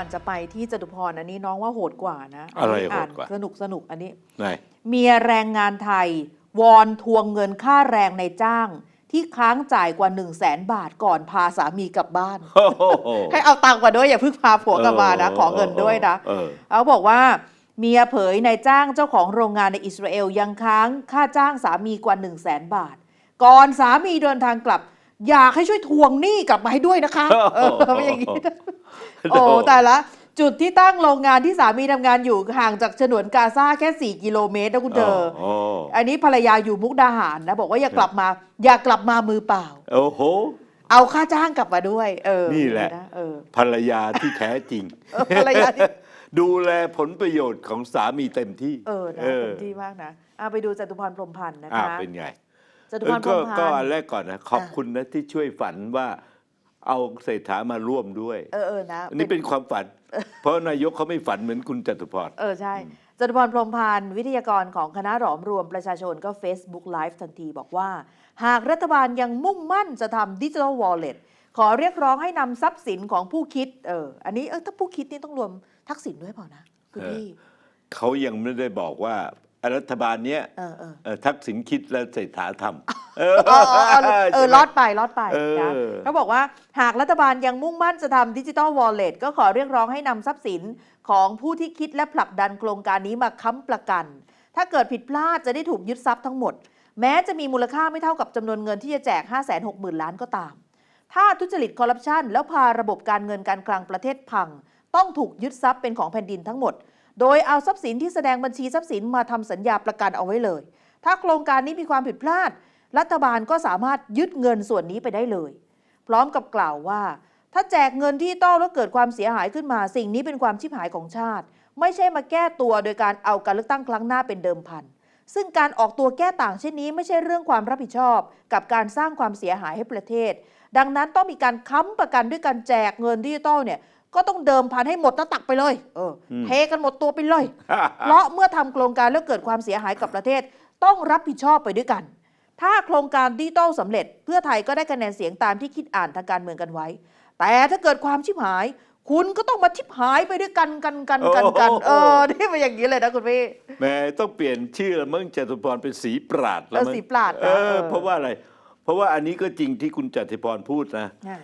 ก่อนจะไปที่จตุพรอันนี้น้องว่าโหดกว่านะอะไรนนี้โหดกว่า สนุกสนุกอันนี้ไหนเมียแรงงานไทย วอนทวงเงินค่าแรงในจ้าง ที่ค้างจ่ายกว่า1 0 0 0 0แสนบาทก่อนพาสามีกลับบ้านโอ้โหให้เอาตังค์มาด้วยอย่าเพิ่งพาผัวกลับมานะ ขอเงินด้วยนะเออเขาบอกว่าเมียเผยนายจ้างเจ้าของโรงงานในอิสราเอลยังค้างค่าจ้างสามีกว่า1 0 0 0 0แสนบาท ก่อนสามีเดินทางกลับ อยากให้ช่วยทวงหนี้กลับมาให้ด้วยนะคะเออเป็นอย่างนี้โอ้แต่ละจุดที่ตั้งโรงงานที่สามีทำงานอยู่ห่างจากฉนวนกาซาแค่ 4 กิโลเมตรนะคุณเธอโอ้อันนี้ภรรยาอยู่มุกดาหารนะ บอกว่าอย่ากลับมา อย่ากลับมามือเปล่า โอ้โห เอาค่าจ้างกลับมาด้วย เออ นี่แหละเออภรรยาที่แท้จริงเออภรรยาที่ดูแลผลประโยชน์ของสามีเต็มที่ เออนะเต็มที่มากนะอะไปดูจตุพรพรหมพันธ์นะอ่าคะเป็นไง จตุเอพอรพรก็หมพันก็อันธ์แรกก่อนนะขอบคุณนะที่ช่วยฝันว่าเอาเศรษฐามาร่วมด้วย เออเออนะอันนี้เป็นความฝัน เพราะนายกเขาไม่ฝันเหมือนคุณจตุพรเออใช่จตุพรพรหมพันธ์วิทยากรของคณะหลอมรวมประชาชนก็ Facebook Live ทันทีบอกว่า หากรัฐบาลยังมุ่งมั่นจะทำดิจิทัลวอลเล็ตขอเรียกร้องให้นำทรัพย์สินของผู้คิดเอออันนี้เออถ้าผู้คิดนี่ต้องรวมทักษิณด้วยเปล่านะคุณเออพี่เขายังไม่ได้บอกว่า รัฐบาลเนี้ยเออเออเอ่อทักษิณคิดและเศรษฐาทำเอออ๋ออ๋อเออเออใช่ไหม รอดไปรอดไปเออนะเขาบอกว่าหากรัฐบาลยังมุ่งมั่นจะทำดิจิ t a ลวอลเล็ตก็ขอเรียกร้องให้นำทรัพย์สินของผู้ที่คิดและผลักดันโครงการนี้มาค้ำประกัน ถ้าเกิดผิดพลาดจะได้ถูกยึดทรัพย์ทั้งหมด แม้จะมีมูลค่าไม่เท่ากับจำนวนเงินที่จะแจก 5 6 0 0 0 0 ล้านก็ตาม ถ้าทุจริตคอร์รัปชันแล้วพาระบบการเงินการคลังประเทศพัง ต้องถูกยึดทรัพย์เป็นของแผ่นดินทั้งหมด โดยเอาทรัพย์สินที่แสดงบัญชีทรัพย์สินมาทำสัญญาประกันเอาไว้เลย ถ้าโครงการนี้มีความผิดพลาด รัฐบาลก็สามารถยึดเงินส่วนนี้ไปได้เลย พร้อมกับกล่าวว่า ถ้าแจกเงินที่ต้อแล้วเกิดความเสียหายขึ้นมาสิ่งนี้เป็นความชิบหายของชาติ ไม่ใช่มาแก้ตัวโดยการเอาการเลือกตั้งครั้งหน้าเป็นเดิมพันซึ่งการออกตัวแก้ต่างเช่นนี้ไม่ใช่เรื่องความรับผิดชอบ กับการสร้างความเสียหายให้ประเทศ ดังนั้นต้องมีการค้ำประกันด้วยการแจกเงินดิจิตอลเนี่ย ก็ต้องเดิมพันให้หมดหน้าตักไปเลยเอออมเทกันหมดตัวไปเลย เพราะเมื่อทำโครงการแล้วเกิดความเสียหายกับประเทศ ต้องรับผิดชอบไปด้วยกัน ถ้าโครงการดิจิตอลสำเร็จ เพื่อไทยก็ได้คะแนนเสียงตามที่คิดอ่านทางการเมืองกันไว้ แต่ถ้าเกิดความชิบหาย คุณก็ต้องมาชิบหายไปด้วยกันกันกันกันกันโอ้โหเออนี่เป็นอย่างนี้เลยนะคุณพี่แหม่ต้องเปลี่ยนชื่อแล้วมึงจตุพรเป็นสีปราดแล้วเออมั้งสีปราดนะเอเอออเพราะว่าอะไร เพราะว่าอันนี้ก็จริงที่คุณจตุพรพูดนะอะ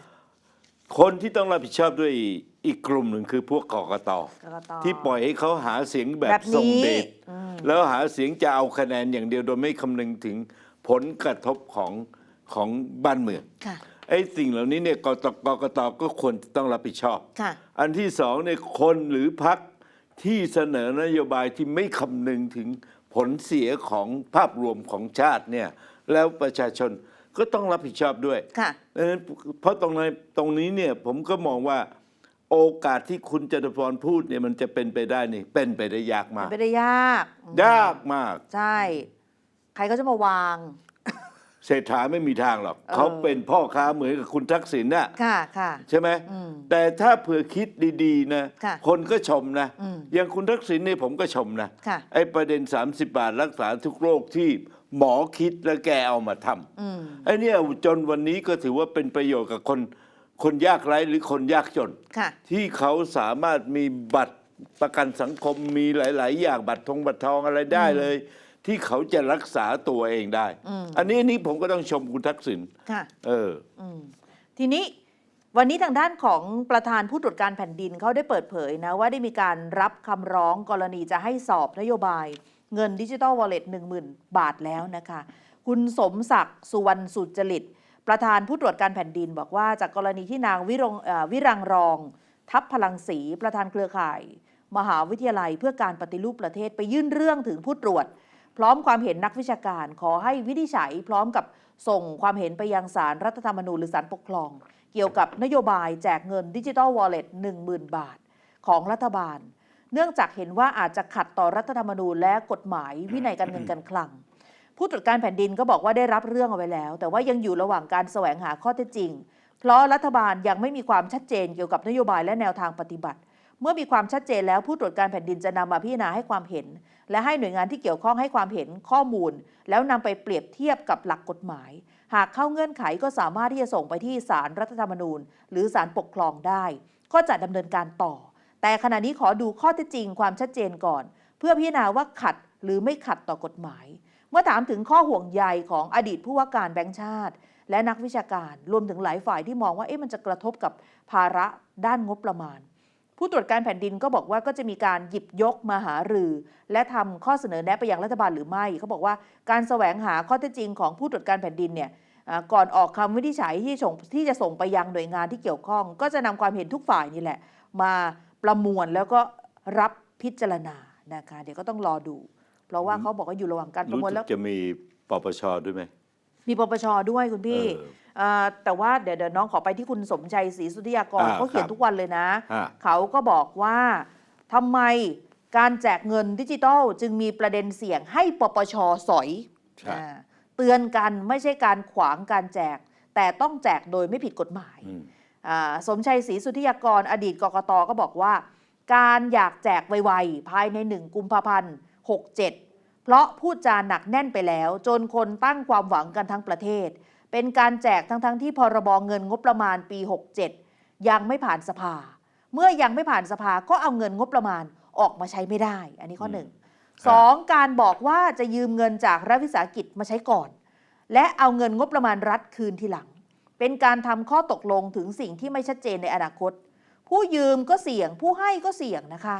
คนที่ต้องรับผิดชอบด้วยอีกกลุ่มหนึ่งคือพวกกกตกกต ที่ปล่อยให้เขาหาเสียงแบแบบบทรงนี้เดชอืม แล้วหาเสียงจะเอาคะแนนอย่างเดียวโดยไม่คำนึงถึงผลกระทบของของบ้านเมือง ค่ะ ไอ้สิ่งเหล่านี้เนี่ยกตกกตก็ควรจะต้องรับผิดชอบ ค่ะ อันที่สองเนี่ยคนหรือพักที่เสนอนโยบายที่ไม่คำนึงถึงผลเสียของภาพรวมของชาติเนี่ยแล้วประชาชน ก็ต้องรับผิดชอบด้วยค่ะเออเพราะตรงนั้นตรงนี้เนี่ยผมก็มองว่าโอกาสที่คุณจตุพรพูดเนี่ยมันจะเป็นไปได้นี่เป็นไปได้ยากมาก ไม่ได้ยากอืมยากมาก ใช่ ใครก็จะมาวาง เศรษฐาไม่มีทางหรอกเออ เขาเป็นพ่อค้าเหมือนกับคุณทักษิณน่ะค่ะค่ะ ใช่ไหมอืม แต่ถ้าเผื่อคิดดีๆนะค่ะคนก็ชมนะอืม อย่างคุณทักษิณเนี่ยผมก็ชมนะ ค่ะ ไอ้ประเด็น 30 บาทรักษาทุกโรคที่ หมอคิดแล้วแกเอามาทำอืมไอ้เนี่ยจนวันนี้ก็ถือว่าเป็นประโยชน์กับคนคนยากไร้หรือคนยากจนค่ะที่เขาสามารถมีบัตรประกันสังคมมีหลาย ๆ อย่างบัตรทองบัตรทองอะไรได้เลย ที่เขาจะรักษาตัวเองได้อืมอันนี้อันนี้ผมก็ต้องชมคุณทักษิณค่ะเอออืมทีนี้วันนี้ทางด้านของประธานผู้ตรวจการแผ่นดินเขาได้เปิดเผยนะว่าได้มีการรับคำร้องกรณีจะให้สอบนโยบาย เงินดิจิ t a ลวอลเล็ตหนึ่งหมื่นบาทแล้วนะคะ คุณสมศักดิ์สุวรรณสุจริต ประธานผู้ตรวจการแผ่นดินบอกว่าจากกรณีที่นางวิรงวิรังรอง ทัพพลังศรีประธานเครือข่าย มหาวิทยาลัยเพื่อการปฏิรูปประเทศไปยื่นเรื่องถึงผู้ตรวจ พร้อมความเห็นนักวิชาการขอให้วินิจฉัยพร้อมกับส่งความเห็นไปยังสารรัฐธรรมนูญหรือสารปกครอง เกี่ยวกับนโยบายแจกเงินดิจิ t a ลวอลเล็ต10,000บาท ของรัฐบาล เนื่องจากเห็นว่าอาจจะขัดต่อรัฐธรรมนูญและกฎหมายวินัยการเงินการคลัง ผู้ตรวจการแผ่นดินก็บอกว่าได้รับเรื่องเอาไว้แล้ว แต่ว่ายังอยู่ระหว่างการแสวงหาข้อเท็จจริง เพราะรัฐบาลยังไม่มีความชัดเจนเกี่ยวกับนโยบายและแนวทางปฏิบัติ เมื่อมีความชัดเจนแล้วผู้ตรวจการแผ่นดินจะนำมาพิจารณาให้ความเห็น และให้หน่วยงานที่เกี่ยวข้องให้ความเห็นข้อมูล แล้วนำไปเปรียบเทียบกับหลักกฎหมาย หากเข้าเงื่อนไขก็สามารถที่จะส่งไปที่ศาลรัฐธรรมนูญ หรือศาลปกครองได้ ก็จะดำเนินการต่อ แต่ขณะนี้ขอดูข้อเท็จจริงความชัดเจนก่อน เพื่อพิจารณาว่าขัดหรือไม่ขัดต่อกฎหมาย เมื่อถามถึงข้อห่วงใยของอดีตผู้ว่าการแบงค์ชาติ และนักวิชาการรวมถึงหลายฝ่ายที่มองว่าเอ๊ะมันจะกระทบกับภาระด้านงบประมาณ ผู้ตรวจการแผ่นดินก็บอกว่าก็จะมีการหยิบยกมาหารือ และทำข้อเสนอแนะไปยังรัฐบาลหรือไม่เขาบอกว่าการแสวงหาข้อเท็จจริงของผู้ตรวจการแผ่นดินเนี่ยก่อนออกคำวินิจฉัยที่ส่งที่จะส่งไปยังหน่วยงานที่เกี่ยวข้อง ก็จะนำความเห็นทุกฝ่ายนี่แหละ มา ประมวลแล้วก็รับพิจารณานะคะ เดี๋ยวก็ต้องรอดู เพราะว่าเขาบอกว่าอยู่ระหว่างการประรู้มวลสึแล้ว กจะมีปปชด้วยไหม มีปปชด้วยคุณพี่เออเอ่อแต่ว่าเดี๋ยวเดี๋ยวน้องขอไปที่คุณสมชัยศรีสุทธิยากรอ่าเขาเขียนครับทุกวันเลยนะ ฮะ เขาก็บอกว่าทำไมการแจกเงินดิจิทัลจึงมีประเด็นเสี่ยงให้ปปชสอยใช่อ่าเตือนกันไม่ใช่การขวางการแจก แต่ต้องแจกโดยไม่ผิดกฎหมาย อืมอ่า สมชัยศรีสุทธิยากร อดีตกกตก็บอกว่า การอยากแจกไวๆภายในหนึ่งกุมภาพันธ์ 67 เพราะพูดจาหนักแน่นไปแล้ว จนคนตั้งความหวังกันทั้งประเทศ เป็นการแจกทั้งๆที่พรบเงินงบประมาณปี 67 ยังไม่ผ่านสภา เมื่อยังไม่ผ่านสภาก็เอาเงินงบประมาณออกมาใช้ไม่ได้ อันนี้ข้อหนึ่งสองการบอกว่าจะยืมเงินจากรัฐวิสาหกิจมาใช้ก่อน และเอาเงินงบประมาณรัฐคืนทีหลัง เป็นการทำข้อตกลงถึงสิ่งที่ไม่ชัดเจนในอนาคต ผู้ยืมก็เสี่ยง ผู้ให้ก็เสี่ยงนะคะ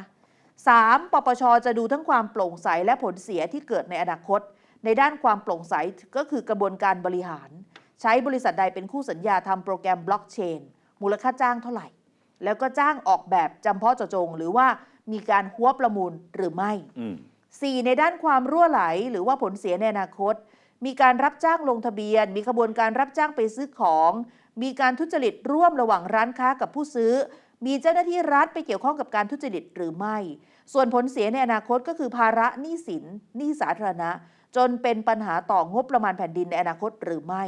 3. ปปชจะดูทั้งความโปร่งใสและผลเสียที่เกิดในอนาคต ในด้านความโปร่งใสก็คือกระบวนการบริหาร ใช้บริษัทใดเป็นคู่สัญญาทำโปรแกรมบล็อกเชนมูลค่าจ้างเท่าไหร่ แล้วก็จ้างออกแบบจำเพาะเจาะจง หรือว่ามีการหัวประมูลหรือไม่อืม 4. ในด้านความรั่วไหลหรือว่าผลเสียในอนาคต มีการรับจ้างลงทะเบียน มีขบวนการรับจ้างไปซื้อของ มีการทุจริตร่วมระหว่างร้านค้ากับผู้ซื้อ มีเจ้าหน้าที่รัฐไปเกี่ยวข้องกับการทุจริตหรือไม่ ส่วนผลเสียในอนาคตก็คือภาระหนี้สินหนี้สาธารณะ จนเป็นปัญหาต่องบประมาณแผ่นดินในอนาคตหรือไม่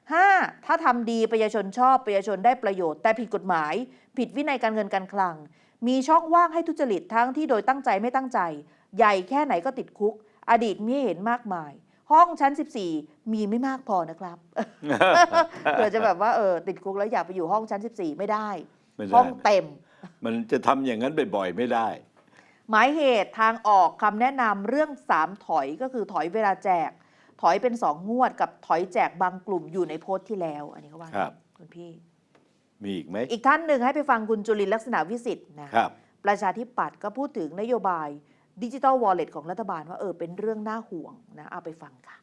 5. ถ้าทำดีประชาชนชอบประชาชนได้ประโยชน์ แต่ผิดกฎหมาย ผิดวินัยการเงินการคลัง มีช่องว่างให้ทุจริตทั้งที่โดยตั้งใจไม่ตั้งใจ ใหญ่แค่ไหนก็ติดคุก อดีตมีเห็นมากมาย ห้องชั้น 14 มีไม่มากพอนะครับเผื่อจะแบบว่าเออติดคุกแล้วอยากไปอยู่ห้องชั้น 14ไม่ได้ไม่ได้ ห้องเต็ม มันจะทำอย่างนั้นบ่อยๆไม่ได้ หมายเหตุทางออกคำแนะนำเรื่อง 3 ถอยก็คือถอยเวลาแจก ถอยเป็น 2 งวดกับถอยแจกบางกลุ่มอยู่ในโพสต์ที่แล้ว อันนี้เขาว่าครับคุณพี่ มีอีกไหมอีกท่านหนึ่งให้ไปฟังคุณจุลินทร์ลักษณะวิสิทธิ์นะครับประชาธิปัตย์ก็พูดถึงนโยบาย ดิจิ t a ลวอลเล็ตของรัฐบาลว่าเออเป็นเรื่องน่าห่วงนะเอาไปฟังค่ะ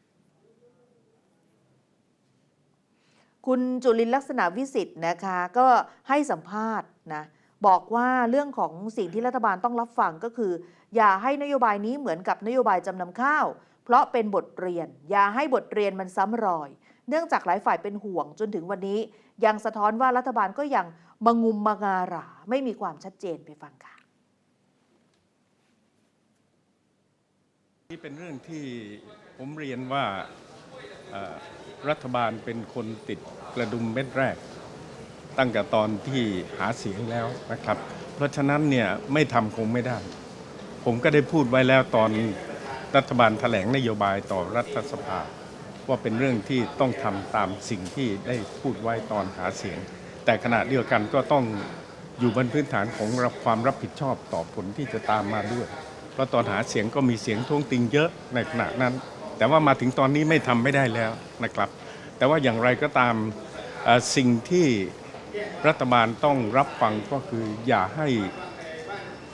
คุณจุลินลักษณะวิสิทธิ์นะคะ ก็ให้สัมภาษณ์นะบอกว่าเรื่องของสิ่งที่รัฐบาลต้องรับฟังก็คือ อย่าให้นโยบายนี้เหมือนกับนโยบายจำนำข้าว เพราะเป็นบทเรียน อย่าให้บทเรียนมันซ้ำรอย เนื่องจากหลายฝ่ายเป็นห่วงจนถึงวันนี้ ยังสะท้อนว่ารัฐบาลก็ยังมงุมมงาหราไม่มีความชัดเจนไปฟังค่ะ นี่เป็นเรื่องที่ผมเรียนว่ารัฐบาลเป็นคนติดกระดุมเม็ดแรก ตั้งแต่ตอนที่หาเสียงแล้วนะครับ เพราะฉะนั้นเนี่ยไม่ทำคงไม่ได้ ผมก็ได้พูดไว้แล้วตอนรัฐบาลแถลงนโยบายต่อรัฐสภา ว่าเป็นเรื่องที่ต้องทำตามสิ่งที่ได้พูดไว้ตอนหาเสียง แต่ขณะเดียวกันก็ต้องอยู่บนพื้นฐานของความรับผิดชอบต่อผลที่จะตามมาด้วย เพราะตอนหาเสียงก็มีเสียงท้วงติงเยอะในขณะนั้น แต่ว่ามาถึงตอนนี้ไม่ทำไม่ได้แล้วนะครับ แต่ว่าอย่างไรก็ตามสิ่งที่รัฐบาลต้องรับฟังก็คืออย่าให้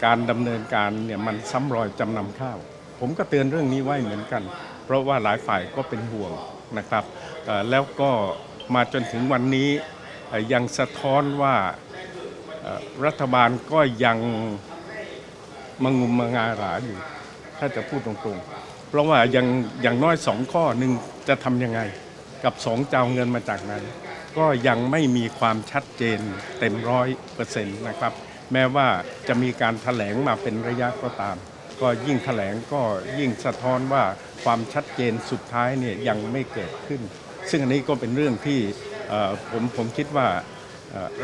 การดำเนินการเนี่ยมันซ้ำรอยจำนำข้าว ผมก็เตือนเรื่องนี้ไว้เหมือนกัน เพราะว่าหลายฝ่ายก็เป็นห่วงนะครับแล้วก็มาจนถึงวันนี้ยังสะท้อนว่ารัฐบาลก็ยัง มางุมมางาหราอยู่ ถ้าจะพูดตรงๆ เพราะว่ายังอย่างน้อยสองข้อหนึ่งจะทำยังไง กับสองจะเอาเงินมาจากไหนก็ยังไม่มีความชัดเจนเต็มร้อยเปอร์เซ็นต์นะครับ แม้ว่าจะมีการถแถลงมาเป็นระยะก็ตาม ก็ยิ่งถแถลงก็ยิ่งสะท้อนว่าความชัดเจนสุดท้ายเนี่ยยังไม่เกิดขึ้น ซึ่งอันนี้ก็เป็นเรื่องที่ผมผมคิดว่า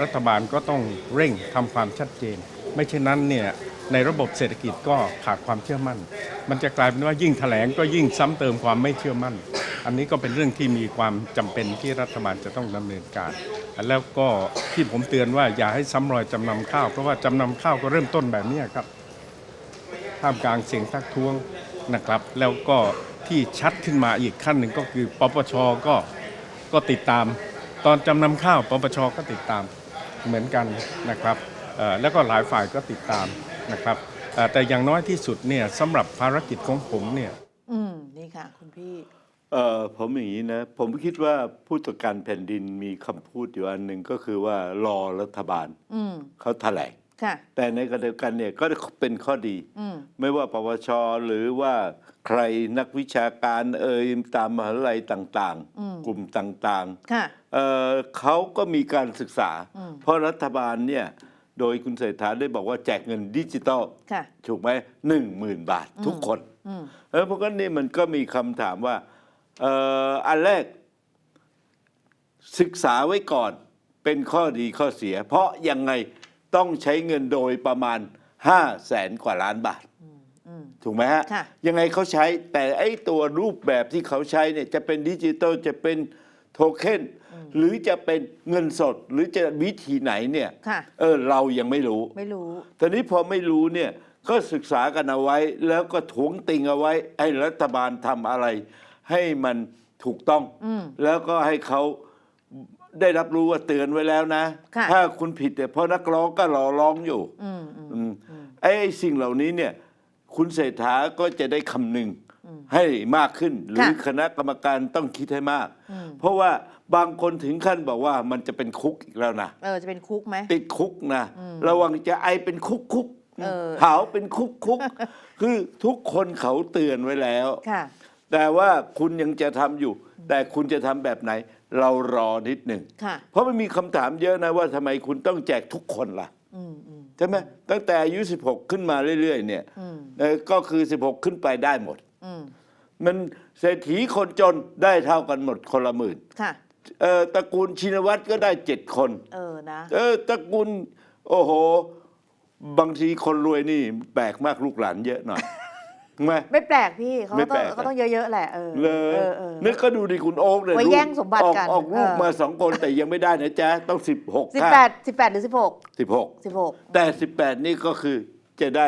รัฐบาลก็ต้องเร่งทำความชัดเจน ไม่เช่นนั้นเนี่ย ในระบบเศรษฐกิจก็ขาดความเชื่อมั่น มันจะกลายเป็นว่ายิ่งแถลงก็ยิ่งซ้ำเติมความไม่เชื่อมั่น อันนี้ก็เป็นเรื่องที่มีความจำเป็นที่รัฐบาลจะต้องดำเนินการ แล้วก็ที่ผมเตือนว่าอย่าให้ซ้ำรอยจำนำข้าว เพราะว่าจำนำข้าวก็เริ่มต้นแบบนี้ครับท่ามกลางเสียงทักท้วงนะครับ แล้วก็ที่ชัดขึ้นมาอีกขั้นหนึ่งก็คือปปชก็ก็ติดตาม ตอนจำนำข้าวปปชก็ติดตามเหมือนกันนะครับแล้วก็หลายฝ่ายก็ติดตาม นะครับเอ่อแต่อย่างน้อยที่สุดเนี่ยสำหรับภารกิจของผมเนี่ยอืมนี่ค่ะคุณพี่เออผมอย่างนี้นะ ผมคิดว่าผู้ตรวจการแผ่นดินมีคำพูดอยู่อันหนึ่งก็คือว่ารอรัฐบาลอืมเขาแถลงค่ะแต่ในขณะเดียวกันเนี่ยก็เป็นข้อดีอืมไม่ว่าปวชหรือว่าใครนักวิชาการเอ่ยตามมหาวิทยาลัยต่างอืมๆกลุ่มต่างค่ะๆเอ่อเขาก็มีการศึกษาอืมเพราะรัฐบาลเนี่ย โดยคุณเศรษฐาได้บอกว่าแจกเงินดิจิตอลค่ะ ถูกไหมหนึ่งหมื่นบาททุกคนอืม เออเพราะงั้นนี่มันก็มีคำถามว่าเอ่ออันแรก ศึกษาไว้ก่อนเป็นข้อดีข้อเสีย เพราะยังไงต้องใช้เงินโดยประมาณ 5 0 0แสนกว่าล้านบาท อืม ถูกไหมฮะ ค่ะ ยังไงเขาใช้แต่ไอ้ตัวรูปแบบที่เขาใช้เนี่ยจะเป็นดิจิตอลจะเป็นโทเค็น หรือจะเป็นเงินสดหรือจะวิธีไหนเนี่ยค่ะ เออเรายังไม่รู้ ไม่รู้ ตอนนี้พอไม่รู้เนี่ยก็ศึกษากันเอาไว้ แล้วก็ถวงติงเอาไว้ ให้รัฐบาลทำอะไร ให้มันถูกต้อง อืม แล้วก็ให้เขาได้รับรู้ว่าเตือนไว้แล้วนะ ค่ะ ถ้าคุณผิดเนี่ยเพราะนักร้องก็รอร้องอยู่อืมอืมอืมไอ้สิ่งเหล่านี้เนี่ย คุณเศรษฐาก็จะได้คำนึง ให้มากขึ้น หรือค่ะคณะกรรมการต้องคิดให้มากอืมเพราะว่าบางคนถึงขั้นบอกว่ามันจะเป็นคุกอีกแล้วนะเออจะเป็นคุกไหมติดคุกนะระวังจะไอเป็นคุกคุกเออหาวเป็นคุกคุกคือทุกคนเขาเตือนไว้แล้วค่ะแต่ว่าคุณยังจะทำอยู่ แต่คุณจะทำแบบไหน เรารอนิดหนึ่งค่ะเพราะมันมีคำถามเยอะนะว่าทำไมคุณต้องแจกทุกคนล่ะอืมอืมใช่ไหมตั้งแต่อายุ 16 ขึ้นมาเรื่อย ๆ เนี่ยอืมเอ่อก็คือ 16 ขึ้นไปได้หมดอื มมันเศรษฐีคนจนได้เท่ากันหมดคนละหมื่นค่ะ เออตระกูลชินวัตรก็ได้เจ็ดคน เออนะ เออตระกูลโอ้โห บางทีคนรวยนี่แปลกมากลูกหลานเยอะหน่อยใช่ไหม ไม่แปลกพี่เขาไม่ต้อแปงลกเขาต้องเยอะๆแหละเออเลเอยอเออ นึกก็ดูดิคุณโอ๊กเนี่ยไว้ลูกแย่งสมบัติออกกันออกลูกเออ มาสองคนแต่ยังไม่ได้นะจ๊ะ ต้องสิบหกสิบแปดสิบแปดหรือสิบหกสิบหกสิบหกแต่สิบแปดนี่ก็คือจะได้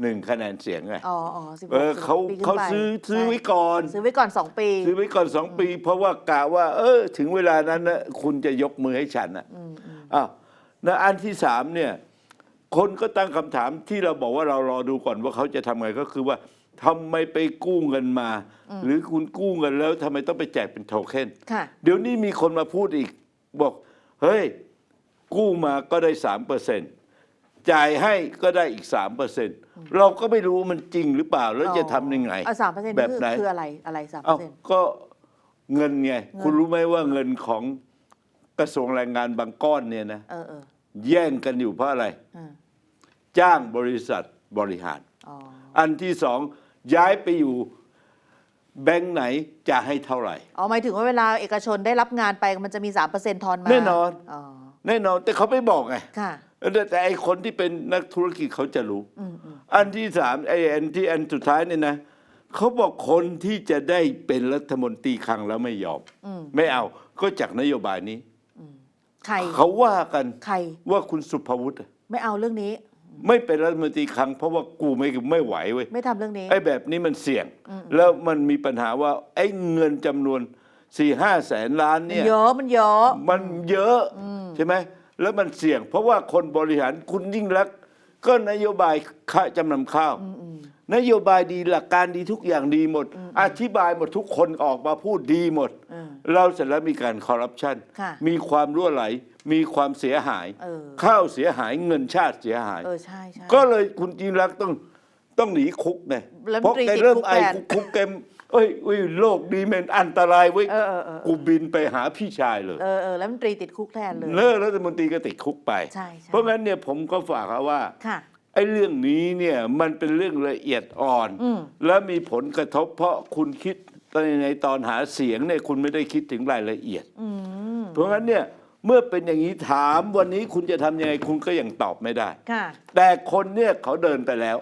หนึ่งคะแนนเสียงไงอ๋ออ๋อสิบหเอกอเขาเขาซื้อซื้อไว้ก่อน ซื้อไว้ก่อนสองปี ซื้อไว้ก่อนสองปี เพราะว่ากะว่า เออ ถึงเวลานั้นนะคุณจะยกมือให้ฉันนะอ้าวแล้วอันที่สามเนี่ย คนก็ตั้งคำถามที่เราบอกว่าเรารอดูก่อนว่าเขาจะทำไงก็คือว่าทำไมไปกู้เงินมา หรือคุณกู้เงินแล้วทำไมต้องไปแจกเป็นโทเค็น ค่ะ เดี๋ยวนี้มีคนมาพูดอีก บอก เฮ้ย กู้มาก็ได้สามเปอร์เซ็น จ่ายให้ก็ได้อีกสามเปอร์เซ็นเราก็ไม่รู้มันจริงหรือเปล่า แล้วจะทำยังไงสามเปอร์เซ็นต์แบบคือไหนคืออะไรอะไรสามเปอเอ้าร์เซ็นต์ก็เงินไง คุณรู้ไหมว่าเงินของกระทรวงแรงงานบางก้อนเนี่ยนะเออเออแย่งกันอยู่เพราะอะไรอ่าจ้างบริษัทบริหารอ๋ออันที่สองย้ายไปอยู่แบงค์ไหนจะให้เท่าไหร่ อ๋อหมายถึงว่าเวลาเอกชนได้รับงานไปมันจะมีสามเปอร์เซ็นต์ทอนมา แน่นอนอ๋อแน่นอนแต่เขาไม่บอกไงค่ะ แต่ไอ้คนที่เป็นนักธุรกิจเขาจะรู้อืมอืมอันที่สามไอ้อันที่อันสุดท้ายเนี่ยนะเขาบอกคนที่จะได้เป็นรัฐมนตรีคลังแล้วไม่ยอมอืมไม่เอาก็จากนโยบายนี้ใครเขาว่ากันใครว่าคุณสุภวุฒิไม่เอาเรื่องนี้ ไม่เป็นรัฐมนตรีคลังเพราะว่ากูไม่ไม่ไหวเว้ยไม่ทำเรื่องนี้ไอ้แบบนี้มันเสี่ยง แล้วมันมีปัญหาว่า ไอ้เงินจำนวนสี่ห้าแสนล้านมันเนี่ยเยอะมันเยอะมันเยอะใช่ไหม แล้วมันเสี่ยง เพราะว่าคนบริหารคุณยิ่งรักษณ์ก็นโยบายค่าจำนำข้าว นโยบายดีหลักการดีทุกอย่างดีหมด อธิบายหมดทุกคนออกมาพูดดีหมดอืมเราเสร็จแล้วมีการคอร์รัปชัน ค่ะมีความรั่วไหล มีความเสียหาย เออ ข้าวเสียหายเงินชาติเสียหาย เออใช่ใช่ ก็เลยคุณจินรักษณ์ต้องต้องหนีคุกไงแล้วเพราะตรีแกติดเริ่มคุกไอแทน คุกคุกแกม เอ้ยเอ้ยโลกดีมันอันตรายเว้ยเออเออเออ กูบินไปหาพี่ชายเลยเออเออแล้วมันตรีติดคุกแทนเลย เลิกรัฐมนตรีก็ติดคุกไป ใช่ใช่เพราะงั้นเนี่ยผมก็ฝากเขาว่า ค่ะ ไอ้เรื่องนี้เนี่ยมันเป็นเรื่องละเอียดอ่อน อืม และมีผลกระทบเพราะคุณคิดในในตอนหาเสียงเนี่ยคุณไม่ได้คิดถึงรายละเอียด อืม เพราะงั้นเนี่ยเมื่อเป็นอย่างนี้ถามวันนี้คุณจะทำยังไงคุณก็ยังตอบไม่ได้ ค่ะ แต่คนเนี่ยเขาเดินไปแล้ว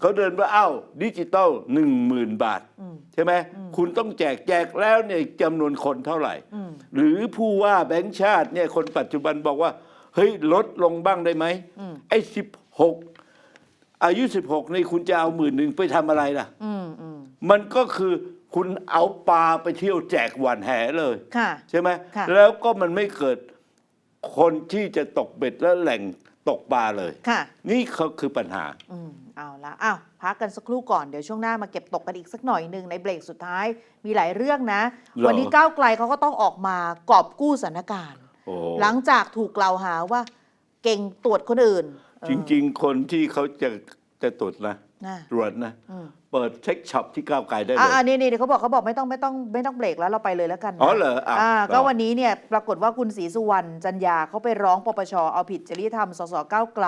เขาเดินว่าเอ้าดิจิตอลหนึ่งหมื่นบาทอืม ใช่ไหมคุณต้องแจกแจกแล้วเนี่ยจำนวนคนเท่าไหร่อืมหรือผู้ว่าแบงค์ชาติเนี่ยคนปัจจุบันบอกว่า เฮ้ยลดลงบ้างได้ไหมอืมไอ้สิบหกอายุสิบหกนี่คุณจะเอาหมื่นหนึ่งไปทำอะไรล่ะอืมอืมมันก็คือคุณเอาปลาไปเที่ยวแจกหวานแหเลยค่ะใช่ไหมค่ะแล้วก็มันไม่เกิดคนที่จะตกเบ็ดและแหล่งตกปลาเลยค่ะนี่เขาคือปัญหาอืม เอาละอ้าวพักกันสักครู่ก่อนเดี๋ยวช่วงหน้ามาเก็บตกกันอีกสักหน่อยหนึ่งในเบรกสุดท้ายมีหลายเรื่องนะหรอวันนี้ก้าวไกลเขาก็ต้องออกมากอบกู้สถานการณ์โอ้หลังจากถูกกล่าวหาว่า เก่งตรวจคนอื่นเออจริง ๆ คนที่เขาจะจะตรวจนะนะตรวจนะอืมเปิดเช็คช็อปที่ก้าวไกลได้เลอ่ายนี่นี่เขาบอกเขาบอกไม่ต้องไม่ต้องไม่ต้องเบรกแล้วเราไปเลยแล้วกันนะอ๋อเหรออะอ่าต่อก็วันนี้เนี่ยปรากฏว่าคุณศรีสุวรรณจันยาเขาไปร้องปปชเอาผิดจริยธรรมสสก้าวไกล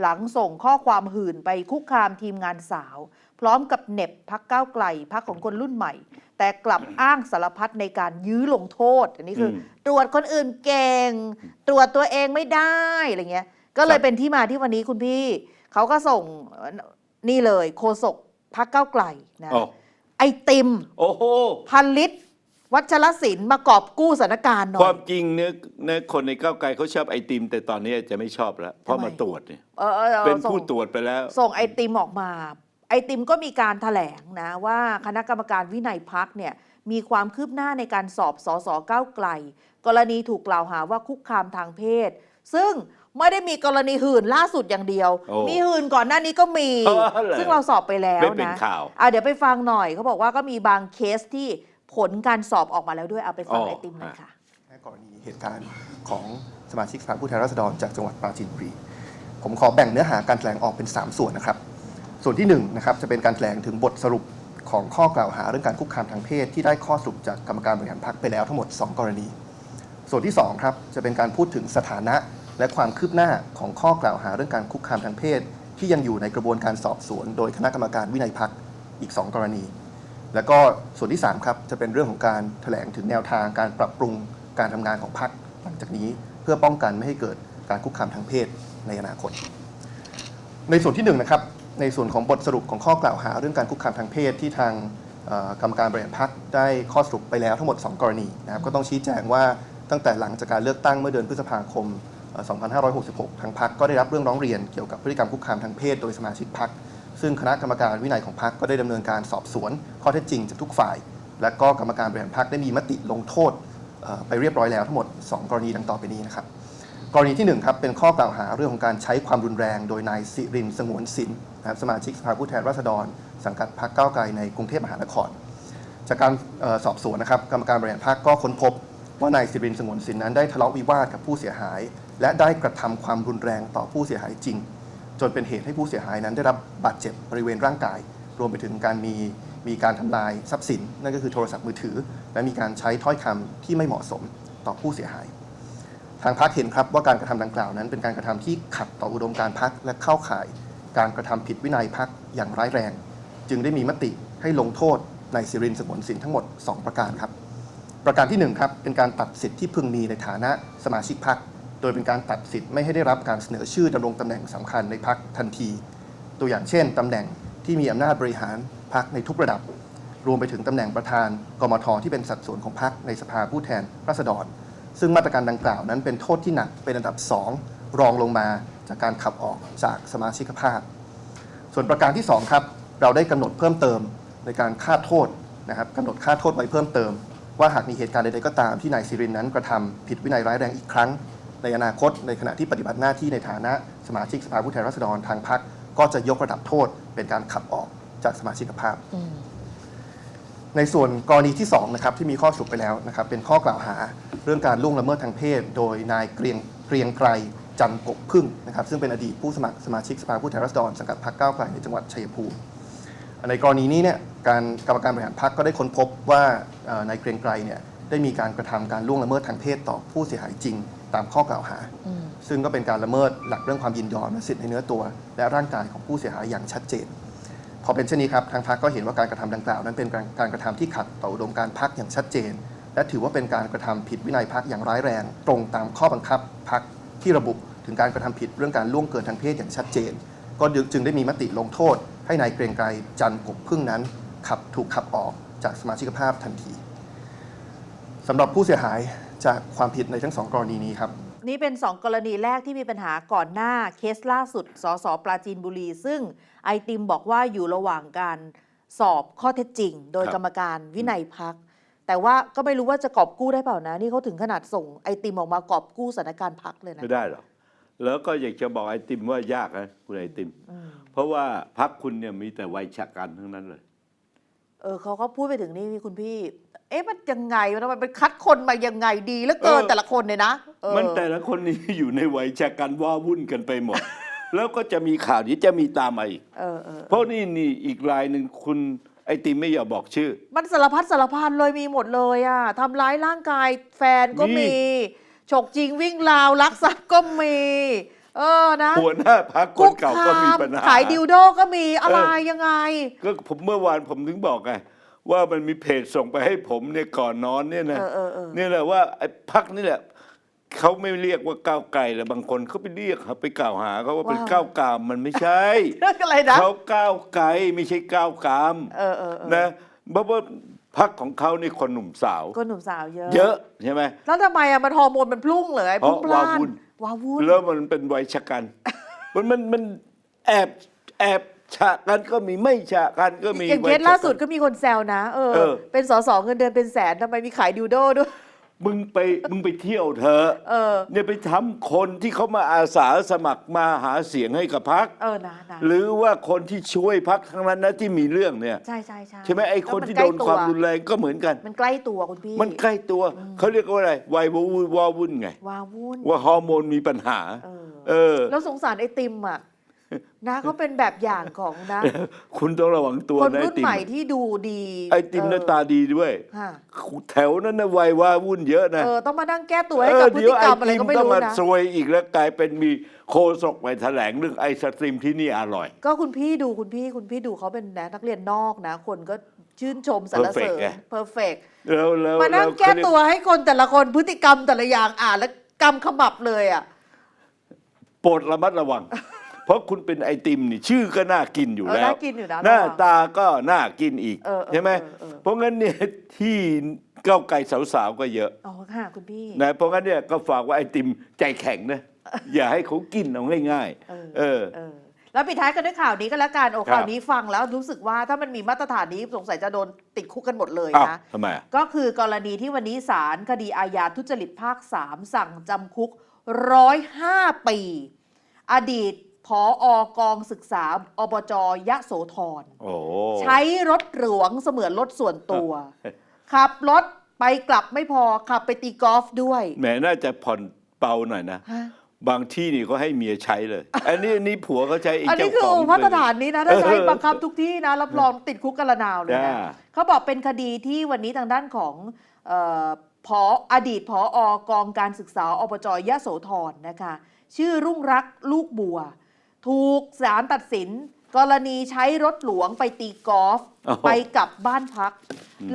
หลังส่งข้อความหื่นไปคุกคามทีมงานสาว พร้อมกับเหน็บพักก้าวไกลพักของคนรุ่นใหม่ แต่กลับอ้างสารพัดในการยื้อลงโทษ อันนี้คืออมตรวจคนอื่นเก่ง ตรวจตัวเองไม่ได้อะไรเงี้ย ก็เลยเป็นที่มาที่วันนี้คุณพี่เขาก็ส่งเอ่อนี่เลยโคศกพักก้าวไกลนะอ๋อไอติม โอ้โห พันลิตร วัชรศิลป์มากอบกู้สถานการณ์หน่อควายมจริงเนี่ยเนี่ยคนในก้าวไกลเขาชอบไอติม แต่ตอนนี้จะไม่ชอบแล้วเพราะทำไมมาตรวจเนี่ยเออออออเป็นส่งผู้ตรวจไปแล้ว ส่งไอติมออกมา ไอติมก็มีการถแถลงนะว่าคณะกรรมการวินัยพักเนี่ยมีความคืบหน้าในการสอบสอสอก้าวไกล กรณีถูกกล่าวหาว่าคุกคามทางเพศ ซึ่งไม่ได้มีกรณีหื่นล่าสุดอย่างเดียว โอ้มีหื่นก่อนหน้านี้ก็มีอ๋อเหรอซึ่งเราสอบไปแล้วไม่เป็นนะข่าว อะเดี๋ยวไปฟังหน่อยเขาบอกว่าก็มีบางเคสที่ ผลการสอบออกมาแล้วด้วยเอาไปฟังอ๋อไอติมหน่อยค่ะแค่กรณีเหตุการณ์ของสมาชิกสภาผู้แทนราษฎรจากจังหวัดปราจีนบุรี ผมขอแบ่งเนื้อหาการแถลงออกเป็น 3 ส่วนนะครับ ส่วนที่1นะครับจะเป็นการแถลงถึงบทสรุปของข้อกล่าวหาเรื่องการคุกคามทางเพศ ที่ได้ข้อสรุปจากกรรมการบริหารพรรคไปแล้วทั้งหมด 2 กรณี ส่วนที่2ครับจะเป็นการพูดถึงสถานะและความคืบหน้าของข้อกล่าวหาเรื่องการคุกคามทางเพศ ที่ยังอยู่ในกระบวนการสอบสวน โดยคณะกรรมการวินัยพักอีก 2 กรณี แล้วก็ส่วนที่3ครับจะเป็นเรื่องของการแถลงถึงแนวทางการปรับปรุงการทำงานของพรรคหลังจากนี้เพื่อป้องกันไม่ให้เกิดการคุกคามทางเพศในอนาคต ในส่วนที่1นะครับในส่วนของบทสรุปของข้อกล่าวหาเรื่องการคุกคามทางเพศที่ทางกรรมการบริหารพรรคได้ข้อสรุปไปแล้วทั้งหมด 2 กรณีนะครับก็ต้องชี้แจงว่าตั้งแต่หลังจากการเลือกตั้งเมื่อเดือนพฤษภาคม 2566 ทางพรรคก็ได้รับเรื่องร้องเรียนเกี่ยวกับพฤติกรรมคุกคามทางเพศโดยสมาชิกพรรค ซึ่งคณะกรรมการวินัยของพรรคก็ได้ดำเนินการสอบสวน ข้อเท็จจริงจากทุกฝ่าย และก็กรรมการบริหารพรรคได้มีมติลงโทษเอ่อไปเรียบร้อยแล้วทั้งหมด 2 กรณีดังต่อไปนี้นะครับ กรณีที่1ครับเป็นข้อกล่าวหาเรื่องของการใช้ความรุนแรง โดยนายสิรินสงวนสินนะครับสมาชิกสภาผู้แทนราษฎร สังกัดพรรคก้าวไกลในกรุงเทพมหานคร จากการเอ่อสอบสวนนะครับกรรมการบริหารพรรคก็ค้นพบ ว่านายสิรินสงวนสินนั้นได้ทะเลาะวิวาทกับผู้เสียหาย และได้กระทำความรุนแรงต่อผู้เสียหายจริง จนเป็นเหตุให้ผู้เสียหายนั้น ได้รับบาดเจ็บบริเวณร่างกาย รวมไปถึงการมีมีการทำลายทรัพย์สิน นั่นก็คือโทรศัพท์มือถือ และมีการใช้ถ้อยคำที่ไม่เหมาะสมต่อผู้เสียหาย ทางพักเห็นครับว่าการกระทำดังกล่าวนั้น เป็นการกระทำที่ขัดต่ออุดมการพักและเข้าข่าย การกระทำผิดวินัยพักอย่างร้ายแรง จึงได้มีมติให้ลงโทษนายสิรินสงวนสินทั้งหมด 2 ประการครับ ประการที่1ครับเป็นการตัดสิทธิ์ที่พึงมีในฐานะสมาชิกพัก ดยเป็นการตัดสิทธิ์ไม่ให้ได้รับการเสนอชื่อดำรงตำแหน่งสำคัญในพักทันที ตัวอย่างเช่นตำแหน่งที่มีอำนาจบริหารพักในทุกระดับ รวมไปถึงตำแหน่งประธานกมทที่เป็นสัดส่วนของพักในสภาผู้แทนราษฎร ซึ่งมาตรการดังกล่าวนั้นเป็นโทษที่หนักเป็นอันดับ 2 รองลงมาจากการขับออกจากสมาชิกภาพ ส่วนประการที่ 2 ครับ เราได้กำหนดเพิ่มเติมในการค่าโทษนะครับกำหนดค่าโทษไว้เพิ่มเติม ว่าหากมีเหตุการณ์ใดๆก็ตามที่นายสิรินนั้นกระทำผิดวินัยร้ายแรงอีกครั้ง ในอนาคตในขณะที่ปฏิบัติหน้าที่ในฐานะสมาชิกสภาผู้แทนราษฎรทางพรรคก็จะยกระดับโทษเป็นการขับออกจากสมาชิกภาพ ในส่วนกรณีที่2นะครับที่มีข้อสรุปไปแล้วนะครับเป็นข้อกล่าวหาเรื่องการล่วงละเมิดทางเพศ โดยนายเกรียงเกรียงไกรจันทร์กบพึ่งนะครับซึ่งเป็นอดีตผู้สมัครสมาชิกสภาผู้แทนราษฎรสังกัดพรรคก้าวไกลในจังหวัดชัยภูมิในกรณีนี้เนี่ยการกรรมการบริหารพรรคก็ได้ค้นพบว่าเอ่อนายเกรียงไกรเนี่ยได้มีการกระทำการล่วงละเมิดทางเพศต่อผู้เสียหายจริง ตามข้อกล่าวหา ซึ่งก็เป็นการละเมิดหลักเรื่องความยินยอมและสิทธิในเนื้อตัว และร่างกายของผู้เสียหายอย่างชัดเจน พอเป็นเช่นนี้ครับทางพรรคก็เห็นว่าการกระทำดังกล่าวนั้นเป็นการการกระทำที่ขัดต่ออุดมการณ์พรรคอย่างชัดเจน และถือว่าเป็นการกระทำผิดวินัยพรรคอย่างร้ายแรง ตรงตามข้อบังคับพรรคที่ระบุถึงการกระทำผิดเรื่องการล่วงเกินทางเพศอย่างชัดเจน ก็จึงได้มีมติลงโทษ ให้นายเกรียงไกรจันทร์กบพึ่งนั้นขับถูกขับออกจากสมาชิกภาพทันทีสำหรับผู้เสียหาย จากความผิดในทั้งสองกรณีนี้ครับ นี่เป็น 2 กรณีแรกที่มีปัญหาก่อนหน้าเคสล่าสุด สสปราจีนบุรี ซึ่งไอติมบอกว่าอยู่ระหว่างการสอบข้อเท็จจริง โดยครับ กรรมการวินัยพัก แต่ว่าก็ไม่รู้ว่าจะกอบกู้ได้เปล่านะ นี่เขาถึงขนาดส่งไอติมออกมากอบกู้สถานการณ์พักเลยนะไม่ได้หรอกแล้วก็อยากจะบอกไอติมว่ายากนะคุณไอติม อืมเพราะว่าพักคุณเนี่ยมีแต่วัยชะกันทั้งนั้นเลย เออเขาก็พูดไปถึงนี่คุณพี่เอ๊ะมันยังไงวะทำไมเป็นคัดคนมายังไงดีเหลือเกินเออ แต่ละคนเนี่ยนะเออมันแต่ละคนนี่อยู่ในวัยชะกันว่าวุ่นกันไปหมด แล้วก็จะมีข่าวนี้จะมีตามมาอีก เออเออเพราะนี่นี่อีกรายหนึ่งคุณไอติมไม่อยากบอกชื่อ มันสารพัดสารพันเลยมีหมดเลยอะทำร้ายร่างกายแฟนก็มี มี ฉกจริงวิ่งราวลักทรัพย์ก็มี เออนะหัวหน้าพักคนเก่าก็มีปัญหา ขายดิวโดก็มีอะไรยังไง ก็ผมเมื่อวานผมถึงบอกไง ว่ามันมีเพจส่งไปให้ผมเนี่ยก่อนนอนเนี่ยนะเออเออเออ เนี่ยแหละว่าไอ้พักนี่แหละเขาไม่เรียกว่าก้าวไกลแล้วบางคนเขาไปเรียกเขาไปกล่าวหาเขาว่าเป็นก้าวกามมันไม่ใช่ เรื่องอะไรนะ เขาก้าวไกลไม่ใช่ก้าวกามเออเออเออนะเพราะว่าพักของเขานี่คนหนุ่มสาว ก็หนุ่มสาวเยอะ เยอะใช่ไหม แล้วทำไมอะมันฮอร์โมนมันพลุ่งเลยเพราะพลุ่งพล่านวาวุ่น วาวุ่น แล้วมันเป็นวัยชะกัน มันมันมันแอบแอบฉะกันก็มีไม่ฉะกันก็มีอย่างเควัสชะล่าสุดกันก็มีคนแซวนะ เออเออเป็นสสเงินเดือนเป็นแสนทำไมมีขายดิวโดด้วย มึงไปมึงไปเที่ยวเถอะเออเนี่ยไปทำคนที่เขามาอาสาสมัครมาหาเสียงให้กับพักเออนะนะหรือว่าคนที่ช่วยพักทั้งนั้นนะที่มีเรื่องเนี่ยใช่ใช่ใช่ใช่ไหมไอ้คนแล้วที่ใกโดล้นตัวความรุนแรงก็เหมือนกัน มันใกล้ตัวคุณพี่มันใกล้ตัวเขาเรียกว่าอะไรวัยวาวุ่นวาวุ่นไงวาวุ่นว่าฮอร์โมนมีปัญหา เออเออแล้วสงสารไอติมอะ นะเขาเป็นแบบอย่างของนะ คุณต้องระวังตัวคนนะไอรุ่นติมใหม่ที่ดูดีไอติมหน้าตาดีด้วยฮะแถวนั้นนะวัยวาวุ่นเยอะนะเออต้องมานั่งแก้ตัวให้กับพฤติกรรมอะไรก็ไม่ต้องรู้มานะ ซวยอีกแล้วกลายเป็นมีโคศกไปแถลงเรื่องไอศตรีมที่นี่อร่อย ก็คุณพี่ดูคุณพี่คุณพี่ดูเขาเป็นนะนักเรียนนอกนะ คนก็ชื่นชมสรรเสริ Perfect ญไง เพอร์เฟกแล้วแล้วมานั่งล้วแก้เขาเรียตัวให้คนแต่ละคนพฤติกรรมแต่ละอย่างอ่านแล้วกำขมับเลยอะ โปรดระมัดระวัง เพราะคุณเป็นไอติมนี่ชื่อก็น่ากินอยู่เออแล้วน่ากินอยู่นะหน้าระวังตาก็น่ากินอีกเออเออใช่ไหมเออเออ เพราะงั้นเนี่ยที่เก้าวไก่สาวๆก็เยอะอ๋อค่ะคุณพี่ นะเพราะงั้นเนี่ยก็ฝากว่าไอติมใจแข็งนะอย่าให้เขากินเอาง่ายเออ ๆเออ เออแล้วปิดท้ายกันด้วยข่าวนี้ก็แล้วกันโอ้ครับ ข่าวนี้ฟังแล้วรู้สึกว่าถ้ามันมีมาตรฐานนี้สงสัยจะโดนติดคุกกันหมดเลยอ้าวนะ ทำไมอะ ก็คือกรณีที่วันนี้ศาลคดีอาญาทุจริตภาค 3 สั่งจำคุก 105 ปี อดีต ผออกองศึกษาอบจยะโสธรโอ้ใช้รถหลวงเสมือนรถส่วนตัว ขับรถไปกลับไม่พอขับไปตีกอล์ฟด้วยแหมน่าจะผ่อนเบาหน่อยนะ ฮะบางที่นี่ก็ให้เมียใช้เลย อันนี้อันนี้ผัวเขาใช้ไอ้อันนี้เจ้าคือของมาตรฐานนี้นะถ้าใช้เออบังคับทุกที่นะรับรองติดคุกกันละนาวเลยนะจ้าเขาบอกเป็นคดีที่วันนี้ทางด้านของเออพออดีตผออกองการศึกษาอบจยะโสธรนะคะ ชื่อรุ่งรักลูกบัว ถูกศาลตัดสิน กรณีใช้รถหลวงไปตีกอล์ฟโอ้โห ไปกลับบ้านพัก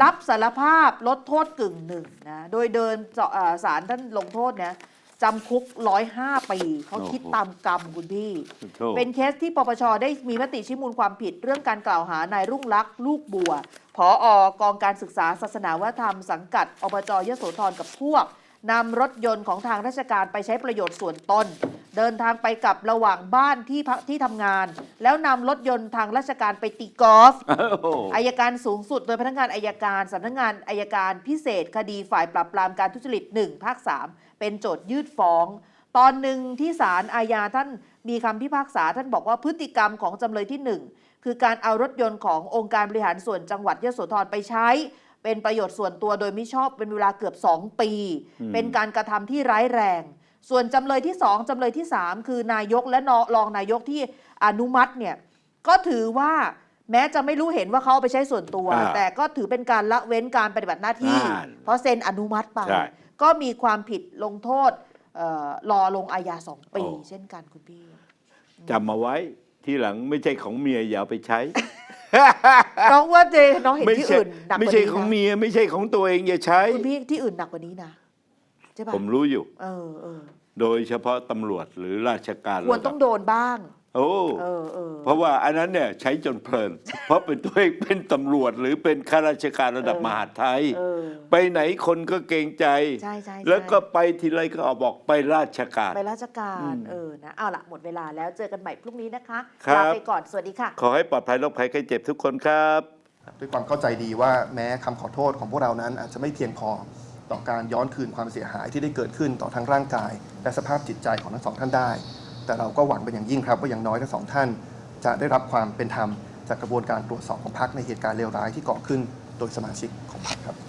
รับสารภาพลดโทษกึ่งหนึ่งนะโดยเดินเจาะเอ่อศาลท่านลงโทษเนี่ยจำคุก 105 ปีเขาคิดตามกรรมคุณพี่ โธ่ เป็นเคสที่ปปชได้มีมติชี้มูลความผิดเรื่องการกล่าวหานายรุ่งลักษณ์ลูกบัวผออกองการศึกษาศาสนาวัฒนธรรมสังกัดอบจยโสธรกับพวก นำรถยนต์ของทางราชการไปใช้ประโยชน์ส่วนตน เดินทางไปกลับระหว่างบ้านที่พักที่ทำงาน แล้วนำรถยนต์ทางราชการไปตีกอล์ฟโอ้โหอายการสูงสุด โดยพนักงานอายการสำนักงานอายการพิเศษ คดีฝ่ายปราบปรามการทุจริต1ภาค3เป็นโจทยื่นฟ้อง ตอนหนึ่งที่ศาลอาญาท่านมีคำพิพากษาท่านบอกว่าพฤติกรรมของจำเลยที่ 1 คือการเอารถยนต์ขององค์การบริหารส่วนจังหวัดยโสธรไปใช้ เป็นประโยชน์ส่วนตัวโดยไม่ชอบเป็นเวลาเกือบ 2 ปี เป็นการกระทำที่ร้ายแรง ส่วนจำเลยที่ 2จำเลยที่ 3 คือนายกและนรองนายกที่อนุมัติเนี่ยก็ถือว่าแม้จะไม่รู้เห็นว่าเขาเอาไปใช้ส่วนตัวอ่าแต่ก็ถือเป็นการละเว้นการปฏิบัติหน้าที่อ่าเพราะเซ็นอนุมัติไปใช่ก็มีความผิดลงโทษเอ่อรอลงอาญาสองปีโอ้เช่นกันคุณพี่จำมาไว้ที่หลังไม่ใช่ของเมียอย่าเอาไปใช้ น้องว่าเจน้องเห็นไม่ที่ใช่อื่นหนักกไม่ว่าใช่นี้ของนะเมียไม่ใช่ของตัวเองอย่าใช้ คุณพี่ที่อื่นหนักกว่านี้นะใช่ปะผมรู้อยู่ เออเออโดยเฉพาะตำรวจหรือราชการควรต้องโดนบ้าง โอ้เออเออ เพราะว่าอันนั้นเนี่ยใช้จนเพลิน เพราะเป็นตัวเองเป็นตำรวจหรือเป็นข้าราชการระดับเออ มหาดไทย เออ ไปไหนคนก็เกรงใจ ใช่ใช่ใช่ แล้วก็ไปทีไรก็เอาบอกไปราชการ ไปราชการอืมเออนะเอาละหมดเวลาแล้วเจอกันใหม่พรุ่งนี้นะคะครับ ลาไปก่อนสวัสดีค่ะ ขอให้ปลอดภัยโรคภัยไข้เจ็บทุกคนครับ ด้วยความเข้าใจดีว่าแม้คำขอโทษของพวกเรานั้นอาจจะไม่เพียงพอต่อการย้อนคืนความเสียหายที่ได้เกิดขึ้นต่อทั้งร่างกาย และสภาพจิตใจของทั้งสองท่านได้ แต่เราก็หวังเป็นอย่างยิ่งครับว่าอย่างน้อยทั้งสองท่าน จะได้รับความเป็นธรรมจากกระบวนการตรวจสอบของพรรคในเหตุการณ์เลวร้ายที่ก่อขึ้นโดยสมาชิกของพรรคครับ